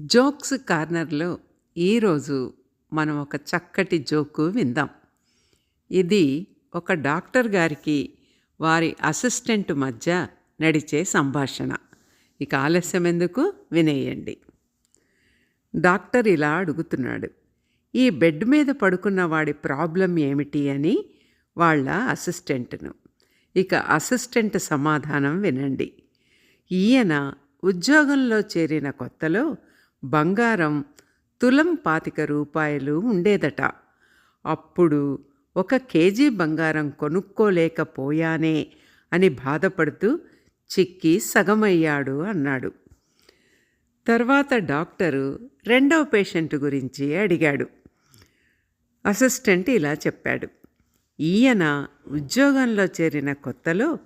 Jokes కార్నర్లో ఈరోజు మనం ఒక చక్కటి జోకు విందాం. ఇది ఒక డాక్టర్ గారికి వారి అసిస్టెంట్ మధ్య నడిచే సంభాషణ. ఇక ఆలస్యం ఎందుకు? వినేయండి. డాక్టర్ ఇలా అడుగుతున్నాడు. ఈ బెడ్ మీద పడుకున్న వాడి ప్రాబ్లం ఏమిటి అని వాళ్ళ అసిస్టెంట్ను. ఇక అసిస్టెంట్ సమాధానం వినండి. ఈయన ఉద్యోగంలో చేరిన కొత్తలో బంగారం తులం పాతిక రూపాయలు ఉండేదట. అప్పుడు ఒక కేజీ బంగారం కొనుక్కోలేకపోయానే అని బాధపడుతూ చిక్కి సగమయ్యాడు అన్నాడు. తర్వాత డాక్టరు రెండవ పేషెంట్ గురించి అడిగాడు. అసిస్టెంట్ ఇలా చెప్పాడు. ఈయన ఉద్యోగంలో చేరిన కొత్తలో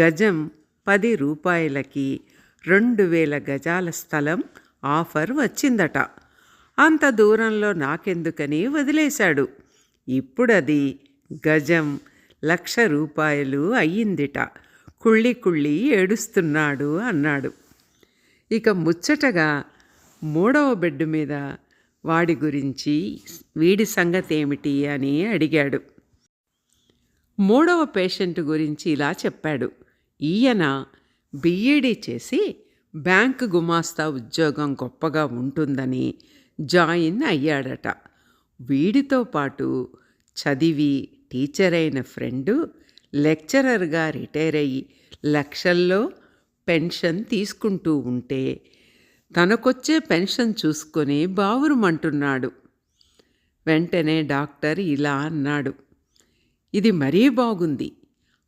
గజం పది రూపాయలకి రెండు వేల గజాల స్థలం ఆఫర్ వచ్చిందట. అంత దూరంలో నాకెందుకని వదిలేశాడు. ఇప్పుడది గజం లక్ష రూపాయలు అయ్యిందిట. కుళ్ళి కుళ్ళి ఏడుస్తున్నాడు అన్నాడు. ఇక ముచ్చటగా మూడవ బెడ్ మీద వాడి గురించి వీడి సంగతి ఏమిటి అని అడిగాడు. మూడవ పేషెంట్ గురించి ఇలా చెప్పాడు. ఈయన బిఈడి చేసి బ్యాంకు గుమాస్తా ఉద్యోగం గొప్పగా ఉంటుందని జాయిన్ అయ్యాడట. వీడితో పాటు చదివి టీచర్ అయిన ఫ్రెండు లెక్చరర్గా రిటైర్ అయ్యి లక్షల్లో పెన్షన్ తీసుకుంటూ ఉంటే తనకొచ్చే పెన్షన్ చూసుకొని బావురుమంటున్నాడు. వెంటనే డాక్టర్ ఇలా అన్నాడు. ఇది మరీ బాగుంది.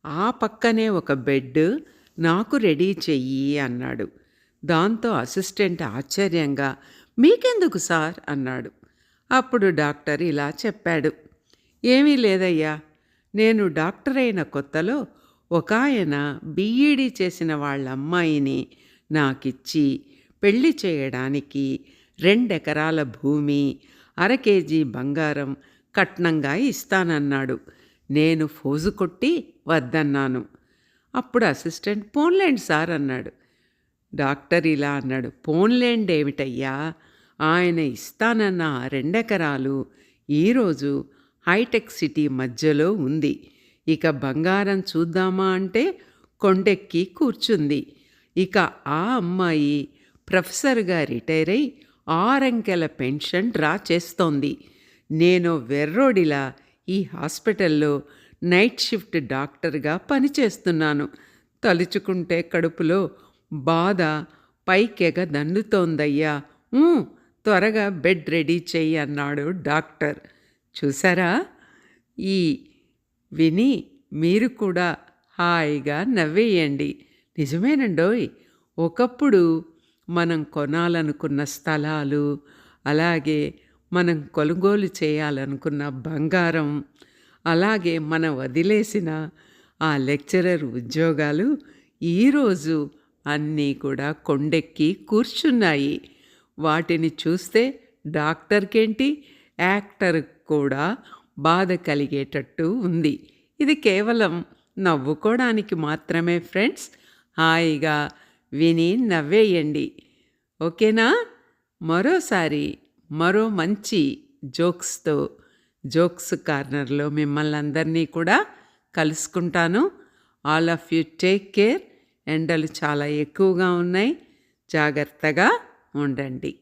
ఆ పక్కనే ఒక బెడ్ నాకు రెడీ చెయ్యి అన్నాడు. దాంతో అసిస్టెంట్ ఆశ్చర్యంగా మీకెందుకు సార్? అన్నాడు. అప్పుడు డాక్టర్ ఇలా చెప్పాడు. ఏమీ లేదయ్యా నేను డాక్టర్ అయిన కొత్తలో ఒక ఆయన బీఈడీ చేసిన వాళ్ళ అమ్మాయిని నాకిచ్చి పెళ్ళి చేయడానికి రెండెకరాల భూమి అర కేజీ బంగారం కట్నంగా ఇస్తానన్నాడు. నేను ఫోజు కొట్టి వద్దన్నాను. అప్పుడు అసిస్టెంట్ పోన్లేండి సార్ అన్నాడు. డాక్టర్ ఇలా అన్నాడు. పోన్లేండేమిటయ్యా ఆయన ఇస్తానన్న రెండెకరాలు ఈరోజు హైటెక్ సిటీ మధ్యలో ఉంది. ఇక బంగారం చూద్దామా అంటే కొండెక్కి కూర్చుంది. ఇక ఆ అమ్మాయి ప్రొఫెసర్గా రిటైర్ అయి ఆరంకెల పెన్షన్ డ్రా చేస్తోంది. నేను వెర్రోడిలా ఈ హాస్పిటల్లో నైట్ షిఫ్ట్ డాక్టర్గా పనిచేస్తున్నాను. తలుచుకుంటే కడుపులో బాధ పైకెగదన్నుతోందయ్యా త్వరగా బెడ్ రెడీ చెయ్యి అన్నాడు డాక్టర్. చూసారా? ఈ విని మీరు కూడా హాయిగా నవ్వేయండి. నిజమేనండోయ్ ఒకప్పుడు మనం కొనాలనుకున్న స్థలాలు అలాగే మనం కొనుగోలు చేయాలనుకున్న బంగారం అలాగే మనం వదిలేసిన ఆ లెక్చరర్ ఉద్యోగాలు ఈరోజు అన్నీ కూడా కొండెక్కి కూర్చున్నాయి. వాటిని చూస్తే డాక్టర్కేంటి? యాక్టర్ కూడా బాధ కలిగేటట్టు ఉంది. ఇది కేవలం నవ్వుకోవడానికి మాత్రమే ఫ్రెండ్స్. హాయిగా విని నవ్వేయండి. ఓకేనా? మరోసారి మరో మంచి జోక్స్తో జోక్స్ కార్నర్లో మిమ్మల్ని అందరినీ కూడా కలుసుకుంటాను. All of you take care. ఎండలు చాలా ఎక్కువగా ఉన్నాయి. జాగ్రత్తగా ఉండండి.